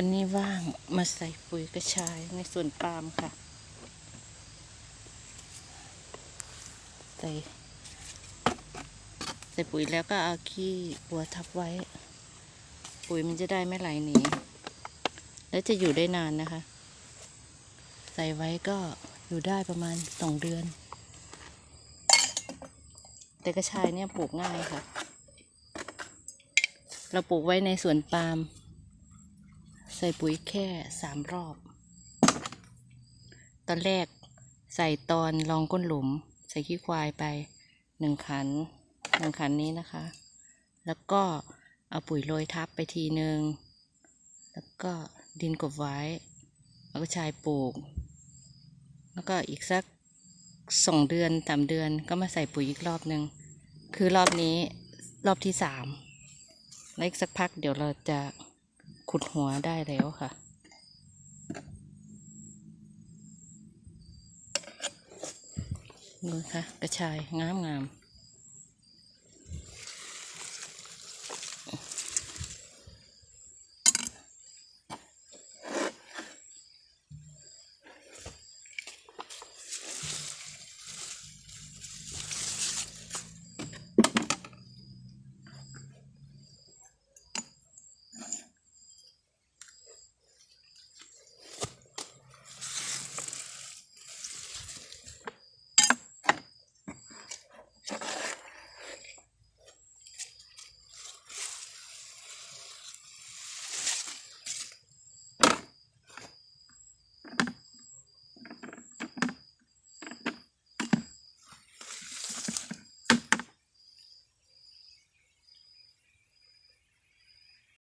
วันนี้ว่างมาใส่ปุ๋ยกระชายในสวนปาล์มค่ะ ใส่ ใส่ปุ๋ยแล้วก็เอาขี้วัวทับไว้ ปุ๋ยมันจะได้ไม่ไหลหนีและจะอยู่ได้นานนะคะ ใส่ไว้ก็อยู่ได้ประมาณสองเดือน แต่กระชายเนี่ยปลูกง่ายค่ะ เราปลูกไว้ในสวนปาล์ม ใส่ปุ๋ยแค่สามรอบ ตอนแรกใส่ตอนรองก้นหลุม ใส่ขี้ควายไปหนึ่งขันหนึ่งขันนี้นะคะ แล้วก็เอาปุ๋ยโรยทับไปทีหนึ่งแล้วก็ดินกบไว้แล้วก็ชายปลูก แล้วก็อีกสักสองเดือนสามเดือนก็มาใส่ปุ๋ยอีกรอบหนึ่งคือรอบนี้รอบที่สามแล้วอีกสักพักเดี๋ยวเราจะ ขุดหัวได้แล้วค่ะ ดูค่ะ กระชายงามงาม